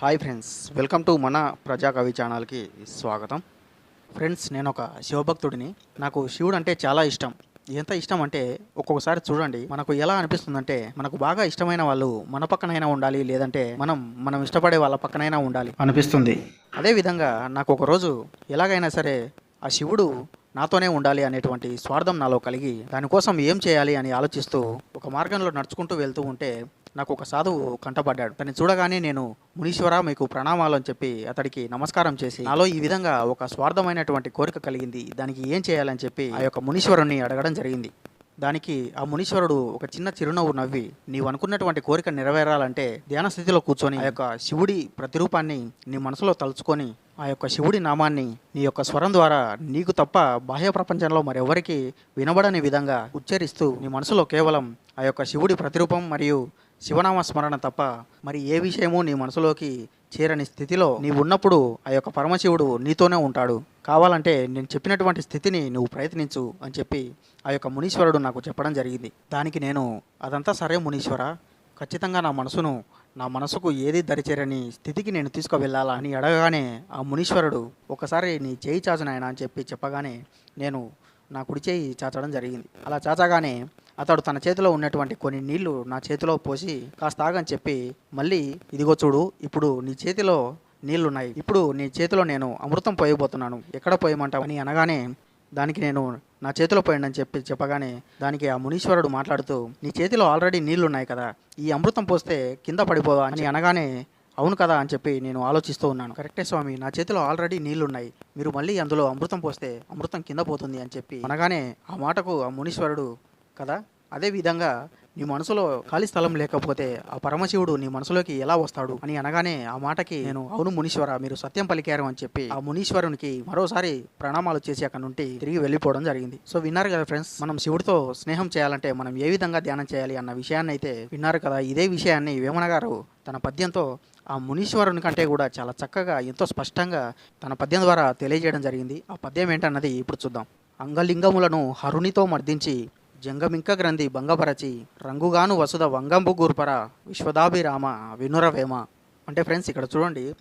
Hi friends welcome to మన ప్రజా కవి ఛానల్కి స్వాగతం. ఫ్రెండ్స్ నేను ఒక శివభక్తుడిని. నాకు శివుడు అంటే చాలా ఇష్టం. ఎంత ఇష్టం అంటే ఒక్కొక్కసారి చూడండి మనకు ఎలా అనిపిస్తుందంటే మనకు బాగా ఇష్టమైన వాళ్ళు మన పక్కనైనా ఉండాలి లేదంటే మనం మనం ఇష్టపడే వాళ్ళ పక్కనైనా ఉండాలి అనిపిస్తుంది. అదేవిధంగా నాకు ఒకరోజు ఎలాగైనా సరే ఆ శివుడు నాతోనే ఉండాలి అనేటువంటి స్వార్థం నాలో కలిగి దానికోసం ఏం చేయాలి అని ఆలోచిస్తూ ఒక మార్గంలో నడుచుకుంటూ వెళ్తూ ఉంటే నాకు ఒక సాధువు కంటపడ్డాడు. తను చూడగానే నేను మునీశ్వర మీకు ప్రణామాలు అని చెప్పి అతడికి నమస్కారం చేసి నాలో ఈ విధంగా ఒక స్వార్థమైనటువంటి కోరిక కలిగింది. దానికి ఏం చేయాలని చెప్పి ఆ యొక్క మునీశ్వరుణ్ణి అడగడం జరిగింది. దానికి ఆ మునీశ్వరుడు ఒక చిన్న చిరునవ్వు నవ్వి నీవు అనుకున్నటువంటి కోరిక నెరవేరాలంటే ధ్యాన స్థితిలో కూర్చొని ఆ యొక్క శివుడి ప్రతిరూపాన్ని నీ మనసులో తలుచుకొని ఆ యొక్క శివుడి నామాన్ని నీ యొక్క స్వరం ద్వారా నీకు తప్ప బాహ్య ప్రపంచంలో మరెవరికి వినబడని విధంగా ఉచ్చరిస్తూ నీ మనసులో కేవలం ఆ యొక్క శివుడి ప్రతిరూపం మరియు శివనామ స్మరణ తప్ప మరి ఏ విషయమూ నీ మనసులోకి చేరని స్థితిలో నీవు ఉన్నప్పుడు ఆ యొక్క పరమశివుడు నీతోనే ఉంటాడు. కావాలంటే నేను చెప్పినటువంటి స్థితిని నువ్వు ప్రయత్నించు అని చెప్పి ఆ యొక్క మునీశ్వరుడు నాకు చెప్పడం జరిగింది. దానికి నేను అదంతా సరే మునీశ్వర ఖచ్చితంగా నా మనసును నా మనసుకు ఏది దరిచేరని స్థితికి నేను తీసుకువెళ్ళాలా అని అడగగానే ఆ మునీశ్వరుడు ఒకసారి నీ చేయి చాచు నాయన అని చెప్పి చెప్పగానే నేను నా కుడి చేయి చాచడం జరిగింది. అలా చాచగానే అతడు తన చేతిలో ఉన్నటువంటి కొన్ని నీళ్ళు నా చేతిలో పోసి కాస్త ఆగని చెప్పి మళ్ళీ ఇదిగో చూడు ఇప్పుడు నీ చేతిలో నీళ్ళున్నాయి. ఇప్పుడు నీ చేతిలో నేను అమృతం పోయబోతున్నాను. ఎక్కడ పోయమంటావు? అని అనగానే దానికి నేను నా చేతిలో పోయండి అని చెప్పి చెప్పగానే దానికి ఆ మునీశ్వరుడు మాట్లాడుతూ నీ చేతిలో ఆల్రెడీ నీళ్ళున్నాయి కదా ఈ అమృతం పోస్తే కింద పడిపోవా అని అనగానే అవును కదా అని చెప్పి నేను ఆలోచిస్తూ ఉన్నాను. కరెక్టే స్వామి నా చేతిలో ఆల్రెడీ నీళ్ళున్నాయి. మీరు మళ్ళీ అందులో అమృతం పోస్తే అమృతం కింద పోతుంది అని చెప్పి అనగానే ఆ మాటకు ఆ మునీశ్వరుడు కదా? అదే విధంగా నీ మనసులో ఖాళీ స్థలం లేకపోతే ఆ పరమశివుడు నీ మనసులోకి ఎలా వస్తాడు అని అనగానే ఆ మాటకి నేను అవును మునీశ్వర మీరు సత్యం పలికారు అని చెప్పి ఆ మునీశ్వరునికి మరోసారి ప్రణామాలు చేసి అక్కడ నుండి తిరిగి వెళ్ళిపోవడం జరిగింది. సో విన్నారు కదా ఫ్రెండ్స్ మనం శివుడితో స్నేహం చేయాలంటే మనం ఏ విధంగా ధ్యానం చేయాలి అన్న విషయాన్ని అయితే విన్నారు కదా. ఇదే విషయాన్ని వేమన గారు తన పద్యంతో ఆ మునీశ్వరుని కంటే కూడా చాలా చక్కగా ఎంతో స్పష్టంగా తన పద్యం ద్వారా తెలియజేయడం జరిగింది. ఆ పద్యం ఏంటన్నది ఇప్పుడు చూద్దాం. అంగలింగములను హరునితో మర్దించి జంగమింక గ్రంథి భంగపరచి రంగుగాను వసుద వంగంబు గూర్పర విశ్వదాభిరామ వినురవేమ. అంటే ఫ్రెండ్స్ ఇక్కడ చూడండి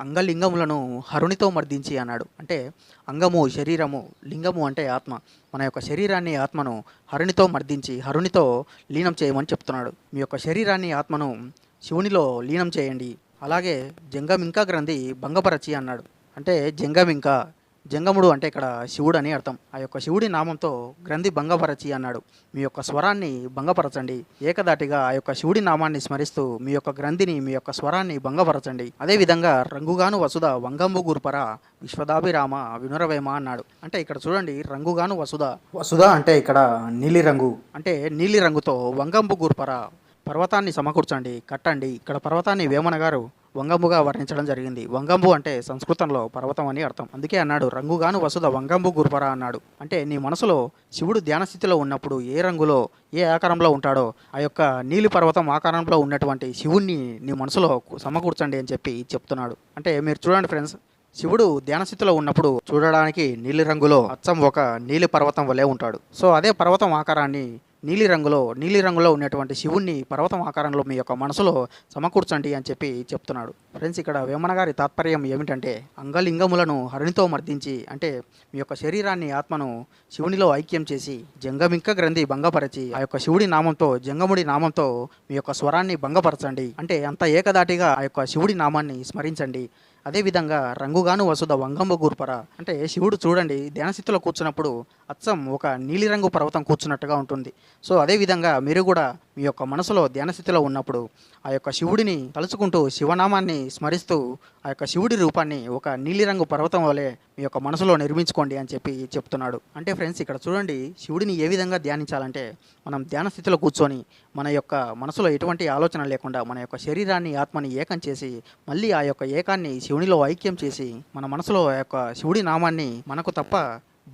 అంగలింగములను హరునితో మర్దించి అన్నాడు. అంటే అంగము శరీరము లింగము అంటే ఆత్మ. మన యొక్క శరీరాన్ని ఆత్మను హరునితో మర్దించి హరునితో లీనం చేయమని చెప్తున్నాడు. మీ యొక్క శరీరాన్ని ఆత్మను శివునిలో లీనం చేయండి. అలాగే జంగమింక గ్రంథి భంగపరచి అన్నాడు. అంటే జంగమింక జంగముడు అంటే ఇక్కడ శివుడు అని అర్థం. ఆ యొక్క శివుడి నామంతో గ్రంథి భంగపరచి అన్నాడు. మీ యొక్క స్వరాన్ని భంగపరచండి. ఏకదాటిగా ఆ యొక్క శివుడి నామాన్ని స్మరిస్తూ మీ యొక్క గ్రంథిని మీ యొక్క స్వరాన్ని భంగపరచండి. అదేవిధంగా రంగుగాను వసుద వంగంబు గురుపర విశ్వదాభిరామ వినురవేమ అన్నాడు. అంటే ఇక్కడ చూడండి రంగుగాను వసుద వసుద అంటే ఇక్కడ నీలి రంగు. అంటే నీలి రంగుతో వంగంబు గురుపర పర్వతాన్ని సమకూర్చండి కట్టండి. ఇక్కడ పర్వతాన్ని వేమన గారు వంగంబుగా వర్ణించడం జరిగింది. వంగంబు అంటే సంస్కృతంలో పర్వతం అని అర్థం. అందుకే అన్నాడు రంగుగాను వసుద వంగంబు గురుపరా అన్నాడు. అంటే నీ మనసులో శివుడు ధ్యాన స్థితిలో ఉన్నప్పుడు ఏ రంగులో ఏ ఆకారంలో ఉంటాడో ఆ యొక్క నీలి పర్వతం ఆకారంలో ఉన్నటువంటి శివుణ్ణి నీ మనసులో సమకూర్చండి అని చెప్పి చెప్తున్నాడు. అంటే మీరు చూడండి ఫ్రెండ్స్ శివుడు ధ్యాన స్థితిలో ఉన్నప్పుడు చూడడానికి నీలి రంగులో అచ్చం ఒక నీలి పర్వతం వలె ఉంటాడు. సో అదే పర్వతం ఆకారాన్ని నీలి రంగులో నీలి రంగులో ఉన్నటువంటి శివుణ్ణి పర్వతం ఆకారంలో మీ యొక్క మనసులో సమకూర్చండి అని చెప్పి చెప్తున్నాడు. ఫ్రెండ్స్ ఇక్కడ వేమన గారి తాత్పర్యం ఏమిటంటే అంగలింగములను హరిణితో మర్దించి అంటే మీ యొక్క శరీరాన్ని ఆత్మను శివునిలో ఐక్యం చేసి జంగమింక గ్రంథి భంగపరచి ఆ యొక్క శివుడి నామంతో జంగముడి నామంతో మీ యొక్క స్వరాన్ని భంగపరచండి. అంటే అంత ఏకదాటిగా ఆ యొక్క శివుడి నామాన్ని స్మరించండి. అదేవిధంగా రంగుగాను వసుద వంగంబ గూర్పర. అంటే శివుడు చూడండి ధ్యానస్థితిలో కూర్చున్నప్పుడు అచ్చం ఒక నీలిరంగు పర్వతం కూర్చున్నట్టుగా ఉంటుంది. సో అదేవిధంగా మీరు కూడా మీ యొక్క మనసులో ధ్యానస్థితిలో ఉన్నప్పుడు ఆ యొక్క శివుడిని తలుచుకుంటూ శివనామాన్ని స్మరిస్తూ ఆ యొక్క శివుడి రూపాన్ని ఒక నీలిరంగు పర్వతం వలె మీ యొక్క మనసులో నిర్మించుకోండి అని చెప్పి చెప్తున్నాడు. అంటే ఫ్రెండ్స్ ఇక్కడ చూడండి శివుడిని ఏ విధంగా ధ్యానించాలంటే మనం ధ్యాన స్థితిలో కూర్చొని మన యొక్క మనసులో ఎటువంటి ఆలోచన లేకుండా మన యొక్క శరీరాన్ని ఆత్మని ఏకం చేసి మళ్ళీ ఆ యొక్క ఏకాన్ని శివునిలో ఐక్యం చేసి మన మనసులో ఆ యొక్క శివుడి నామాన్ని మనకు తప్ప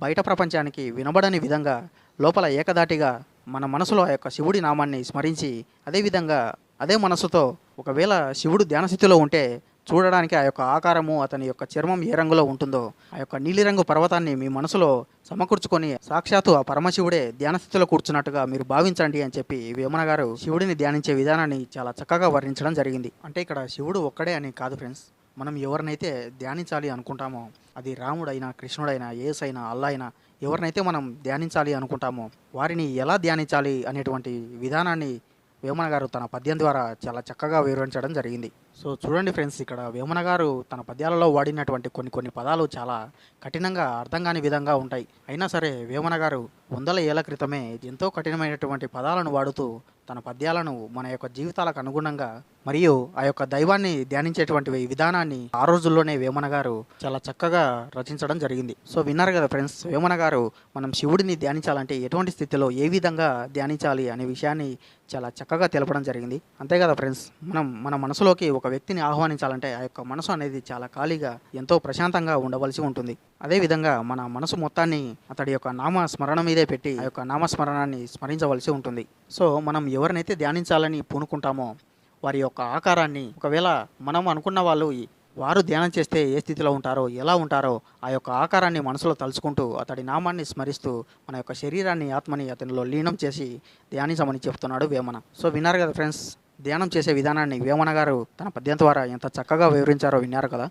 బయట ప్రపంచానికి వినబడని విధంగా లోపల ఏకదాటిగా మన మనసులో ఆ యొక్క శివుడి నామాన్ని స్మరించి అదేవిధంగా అదే మనసుతో ఒకవేళ శివుడు ధ్యానస్థితిలో ఉంటే చూడడానికి ఆ యొక్క ఆకారము అతని యొక్క చర్మం ఏ రంగులో ఉంటుందో ఆ యొక్క నీలిరంగు పర్వతాన్ని మీ మనసులో సమకూర్చుకొని సాక్షాత్తు ఆ పరమశివుడే ధ్యాన స్థితిలో కూర్చున్నట్టుగా మీరు భావించండి అని చెప్పి వేమన గారు శివుడిని ధ్యానించే విధానాన్ని చాలా చక్కగా వర్ణించడం జరిగింది. అంటే ఇక్కడ శివుడు ఒక్కడే అని కాదు ఫ్రెండ్స్. మనం ఎవరినైతే ధ్యానించాలి అనుకుంటామో అది రాముడైనా కృష్ణుడైనా ఏస్ అయినా అల్లా అయినా ఎవరినైతే మనం ధ్యానించాలి అనుకుంటామో వారిని ఎలా ధ్యానించాలి అనేటువంటి విధానాన్ని వేమన గారు తన పద్యం ద్వారా చాలా చక్కగా వివరించడం జరిగింది. సో చూడండి ఫ్రెండ్స్ ఇక్కడ వేమన గారు తన పద్యాలలో వాడినటువంటి కొన్ని కొన్ని పదాలు చాలా కఠినంగా అర్థం కాని విధంగా ఉంటాయి. అయినా సరే వేమన గారు వందల ఏళ్ళ క్రితమే ఎంతో కఠినమైనటువంటి పదాలను వాడుతూ తన పద్యాలను మన యొక్క జీవితాలకు అనుగుణంగా మరియు ఆ యొక్క దైవాన్ని ధ్యానించేటువంటి విధానాన్ని ఆ రోజుల్లోనే వేమన గారు చాలా చక్కగా రచించడం జరిగింది. సో విన్నారు కదా ఫ్రెండ్స్ వేమన గారు మనం శివుడిని ధ్యానించాలంటే ఎటువంటి స్థితిలో ఏ విధంగా ధ్యానించాలి అనే విషయాన్ని చాలా చక్కగా తెలపడం జరిగింది. అంతే కదా ఫ్రెండ్స్? మనం మన మనసులోకి ఒక వ్యక్తిని ఆహ్వానించాలంటే ఆ యొక్క మనసు అనేది చాలా ఖాళీగా ఎంతో ప్రశాంతంగా ఉండవలసి ఉంటుంది. అదేవిధంగా మన మనసు మొత్తాన్ని అతడి యొక్క నామ స్మరణ మీదే పెట్టి ఆ యొక్క నామస్మరణాన్ని స్మరించవలసి ఉంటుంది. సో మనం ఎవరినైతే ధ్యానించాలని పూనుకుంటామో వారి యొక్క ఆకారాన్ని ఒకవేళ మనం అనుకున్న వాళ్ళు వారు ధ్యానం చేస్తే ఏ స్థితిలో ఉంటారో ఎలా ఉంటారో ఆ యొక్క ఆకారాన్ని మనసులో తలుచుకుంటూ అతడి నామాన్ని స్మరిస్తూ మన యొక్క శరీరాన్ని ఆత్మని అతనిలో లీనం చేసి ధ్యానించమని చెప్తున్నాడు వేమన. సో విన్నారు కదా ఫ్రెండ్స్ ధ్యానం చేసే విధానాన్ని వేమన గారు తన పద్యం ద్వారా ఎంత చక్కగా వివరించారో విన్నారు కదా.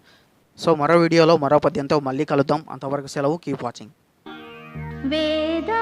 సో మరో వీడియోలో మరో పద్యంతో మళ్ళీ కలుద్దాం. అంతవరకు సెలవు కీప్ వాచింగ్. వేదా